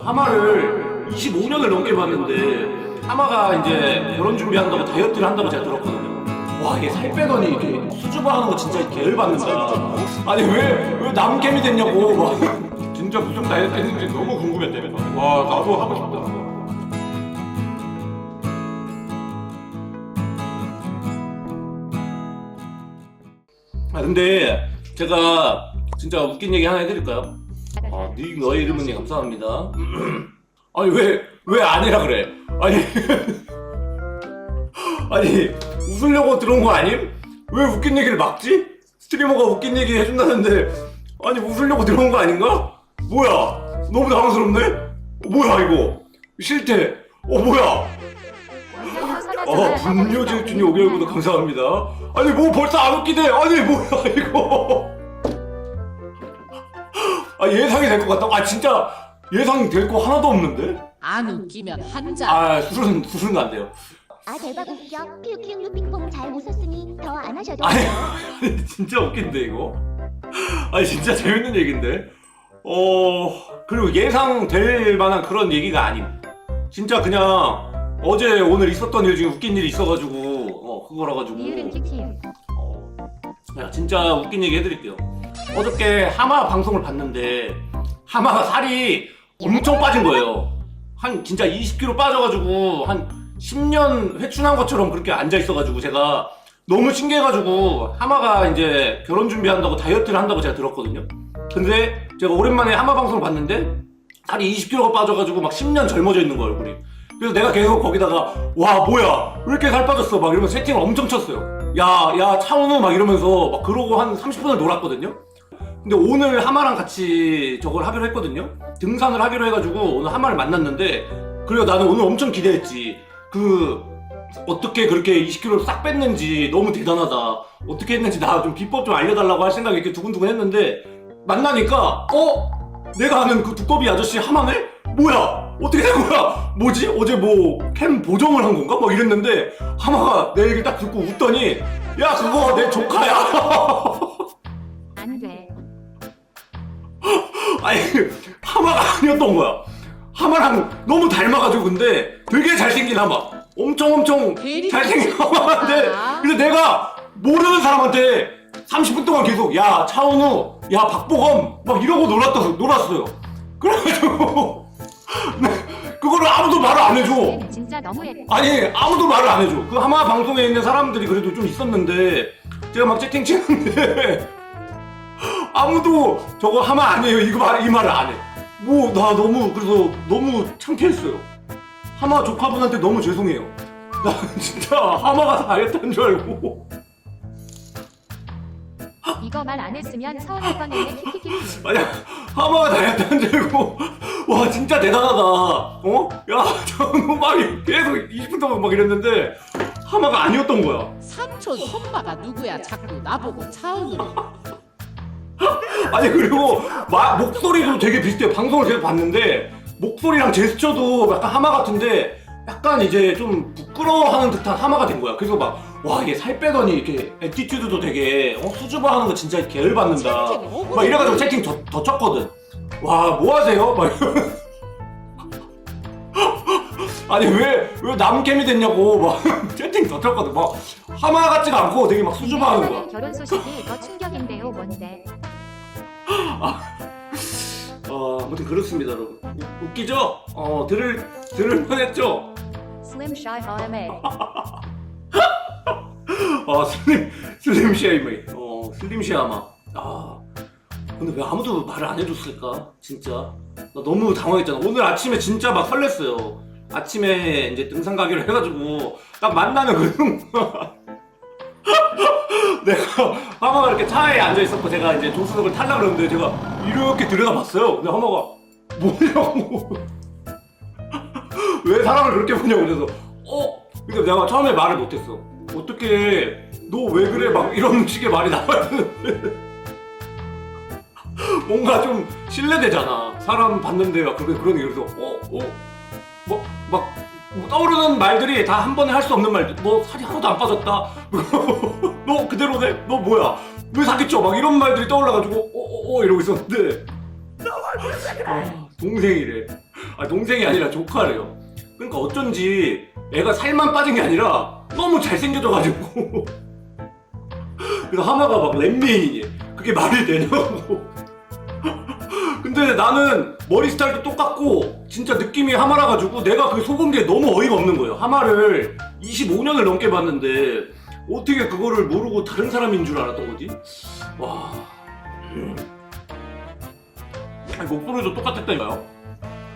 하마를 25년을 넘게 봤는데 하마가 이제 결혼 준비한다고 다이어트를 한다고 제가 들었거든요. 와, 얘살 빼더니 이렇게 수줍어 하는 거 진짜 개열받는다. 아니, 왜, 왜 남캠이 됐냐고. 막. 진짜 무슨 다이어트 했는지 너무 궁금했대. 와, 나도 하고 싶다. 아, 근데 제가 진짜 웃긴 얘기 하나 해드릴까요? 아, 닉 너의 이름은 예, 감사합니다. 아니 왜왜 아니라 그래? 아니 아니 웃으려고 들어온 거 아님? 왜 웃긴 얘기를 막지? 스트리머가 웃긴 얘기 해준다는데 아니 웃으려고 들어온 거 아닌가? 뭐야? 너무 당황스럽네? 어, 뭐야 이거? 실태? 어 뭐야? 어 분뇨지 준이 5개월구도 감사합니다. 아니 뭐 벌써 안 웃기네? 아니 뭐야 이거? 아 예상이 될 것 같다. 아 진짜 예상이 될거 하나도 없는데? 안 웃기면 한 잔. 아 술은 술은 안 돼요. 아 대박 웃겨 큐큐 루핑퐁 잘 웃었으니 더 안 하셔도 아니, 돼요 아니 진짜 웃긴데 이거. 아니 진짜 재밌는 얘긴데. 어 그리고 예상 될 만한 그런 얘기가 아님. 진짜 그냥 어제 오늘 있었던 일 중에 웃긴 일이 있어가지고 어 그거라 가지고. 이유는 키키 어, 야, 진짜 웃긴 얘기 해드릴게요. 어저께 하마 방송을 봤는데 하마가 살이 엄청 빠진 거예요. 한 진짜 20kg 빠져가지고 한 10년 회춘한 것처럼 그렇게 앉아 있어가지고 제가 너무 신기해가지고 하마가 이제 결혼 준비한다고 다이어트를 한다고 제가 들었거든요. 근데 제가 오랜만에 하마 방송을 봤는데 살이 20kg가 빠져가지고 막 10년 젊어져 있는 거예요 얼굴이. 그래서 내가 계속 거기다가 와 뭐야 왜 이렇게 살 빠졌어 막 이러면서 채팅을 엄청 쳤어요. 야야 차은우 막 이러면서 막 그러고 한 30분을 놀았거든요. 근데 오늘 하마랑 같이 저걸 하기로 했거든요. 등산을 하기로 해가지고 오늘 하마를 만났는데 그래서 나는 오늘 엄청 기대했지. 그 어떻게 그렇게 20kg를 싹 뺐는지 너무 대단하다. 어떻게 했는지 나 좀 비법 좀 알려달라고 할 생각이 이렇게 두근두근 했는데 만나니까 어? 내가 아는 그 두꺼비 아저씨 하마네? 뭐야? 어떻게 된 거야? 뭐지? 어제 뭐 캠 보정을 한 건가? 막 이랬는데 하마가 내 얘기를 딱 듣고 웃더니 야 그거 내 조카야. 아니었던 거야. 하마랑 너무 닮아가지고 근데 되게 잘생긴 하마. 엄청 엄청 잘생긴 하마인데 아. 근데 내가 모르는 사람한테 30분 동안 계속 야 차은우, 야 박보검 막 이러고 놀았다 놀았어요. 그래가지고 그거를 아무도 말을 안 해줘. 진짜 너무해 아니 아무도 말을 안 해줘. 그 하마 방송에 있는 사람들이 그래도 좀 있었는데 제가 막 채팅 치는데 아무도 저거 하마 아니에요 이거 말, 이 말을 안 해. 뭐 나 너무 그래서 너무 창피했어요. 하마 조카분한테 너무 죄송해요. 나 진짜 하마가 다이어트 한줄 알고 이거 말 안 했으면 서운할 뻔했네 키키키키 만약 하마가 다이어트 한줄 알고 와 진짜 대단하다. 어? 야 저거 막 계속 20분 동안 막 이랬는데 하마가 아니었던 거야. 삼촌 손마가 누구야 자꾸 나보고 차은우. 아니 그리고 마- 목소리도 되게 비슷해요. 방송을 계속 봤는데 목소리랑 제스처도 약간 하마 같은데 약간 이제 좀 부끄러워하는 듯한 하마가 된 거야. 그래서 막 와 이게 살 빼더니 이렇게 애티튜드도 되게 어, 수줍어하는 거 진짜 개열받는다. 막 이래가지고 채팅 더, 더 쳤거든. 와 뭐 하세요? 막 이러면서. 아니 왜왜 남캠이 됐냐고 막 채팅 더 쳤거든. 막 하마 같지가 않고 되게 막 수줍어하는 거야. 결혼 소식이 더 충격인데요 뭔데 어, 아무튼 그렇습니다, 여러분. 우- 웃기죠? 어, 들을 들을 뻔했죠? 슬림 샤이 허메 어, 슬림 슬림 쉐이메이. 어, 슬림 쉐아마. 아, 근데 왜 아무도 말을 안 해줬을까? 진짜 나 너무 당황했잖아. 오늘 아침에 진짜 막 설렜어요. 아침에 이제 등산 가기로 해가지고 딱 만나는 그 순간 내가 하마가 이렇게 차에 앉아 있었고 제가 이제 조수석을 탈라 그러는데 제가 이렇게 들여다봤어요. 근데 하마가 뭐냐고 왜 사람을 그렇게 보냐고 그래서 어? 근데 내가 처음에 말을 못했어. 어떻게 너 왜 그래 막 이런 식의 말이 나왔는데 뭔가 좀 신뢰되잖아. 사람 봤는데 막 그런 그런 얘기 그래서 어? 어? 뭐막 뭐 떠오르는 말들이 다 한 번에 할 수 없는 말들. 너 살이 하나도 안 빠졌다. 너 그대로네. 너 뭐야? 왜 사귀죠? 막 이런 말들이 떠올라가지고 어어어 이러고 있었는데 아, 동생이래. 아, 동생이 아니라 조카래요. 그러니까 어쩐지 애가 살만 빠진 게 아니라 너무 잘생겨져가지고. 그래서 하마가 막 랩메인이니. 그게 말이 되냐고. 근데 나는 머리 스타일도 똑같고 진짜 느낌이 하마라 가지고 내가 그 속은 게 너무 어이가 없는 거예요. 하마를 25년을 넘게 봤는데 어떻게 그거를 모르고 다른 사람인 줄 알았던 거지? 와. 음. 아니, 목소리도 똑같았다니까요.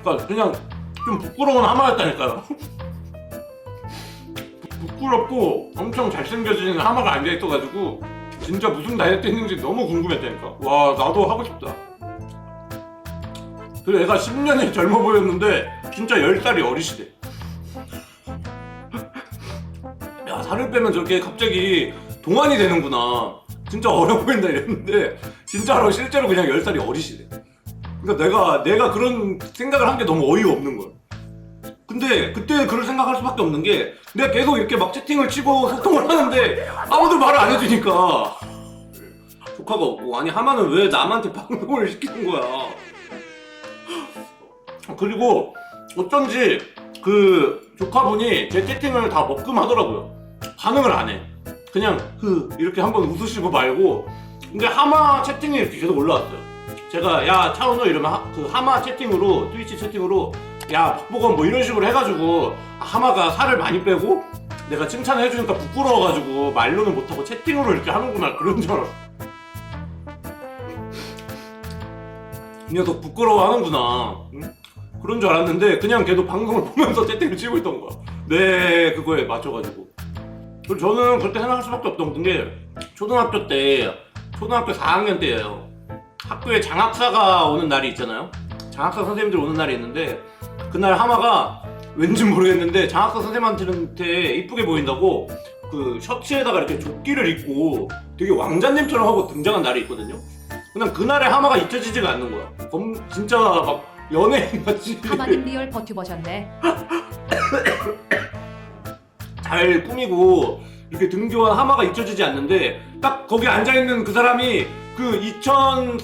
그러니까 그냥 좀 부끄러운 하마였다니까요. 부- 부끄럽고 엄청 잘생겨진 하마가 앉아있어가지고 진짜 무슨 다이어트 했는지 너무 궁금했다니까. 와 나도 하고 싶다. 그래 애가 10년이 젊어 보였는데 진짜 10살이 어리시대. 야 살을 빼면 저렇게 갑자기 동안이 되는구나. 진짜 어려 보인다 이랬는데 진짜로 실제로 그냥 10살이 어리시대. 그러니까 내가 내가 그런 생각을 한 게 너무 어이가 없는 거야. 근데 그때 그럴 생각할 수밖에 없는 게 내가 계속 이렇게 막 채팅을 치고 소통을 하는데 아무도 말을 안 해주니까 조카가 없고 아니 하마는 왜 남한테 방송을 시키는 거야. 그리고 어쩐지 그 조카분이 제 채팅을 다 먹금하더라고요. 반응을 안 해. 그냥 흐 이렇게 한번 웃으시고 말고 근데 하마 채팅이 이렇게 계속 올라왔어요. 제가 야 차은우 이러면 하, 그 하마 채팅으로 트위치 채팅으로 야 박보건 뭐 이런 식으로 해가지고 하마가 살을 많이 빼고 내가 칭찬을 해주니까 부끄러워가지고 말로는 못하고 채팅으로 이렇게 하는구나 그런 줄 알았어. 이 녀석 부끄러워하는구나. 응? 그런 줄 알았는데 그냥 걔도 방송을 보면서 채팅을 치고 있던 거야. 네 그거에 맞춰가지고. 그리고 저는 그렇게 생각할 수밖에 없던 게 초등학교 때 초등학교 4학년 때예요. 학교에 장학사가 오는 날이 있잖아요. 장학사 선생님들 오는 날이 있는데 그날 하마가 왠지 모르겠는데 장학사 선생님한테 이쁘게 보인다고 그 셔츠에다가 이렇게 조끼를 입고 되게 왕자님처럼 하고 등장한 날이 있거든요. 그냥 그날에 하마가 잊혀지지가 않는 거야. 검 진짜 막 연예인 같이 하마님 리얼 버튜버셨네. 잘 꾸미고 이렇게 등교한 하마가 잊혀지지 않는데 딱 거기 앉아 있는 그 사람이 그 2000,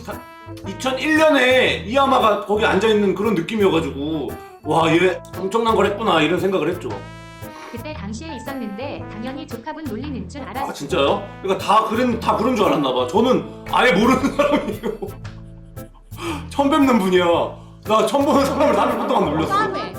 2001년에 이 하마가 거기 앉아 있는 그런 느낌이어가지고 와 얘 엄청난 걸 했구나 이런 생각을 했죠. 그때 당시에 있었는데 당연히 조카분 놀리는 줄아 알았어. 진짜요? 그러니까 다 그런 다 그런 줄 알았나 봐. 저는 아예 모르는 사람이에요. 처음 뵙는 분이야. 나 처음 보는 사람을 30분 동안 놀렸어. 쌈에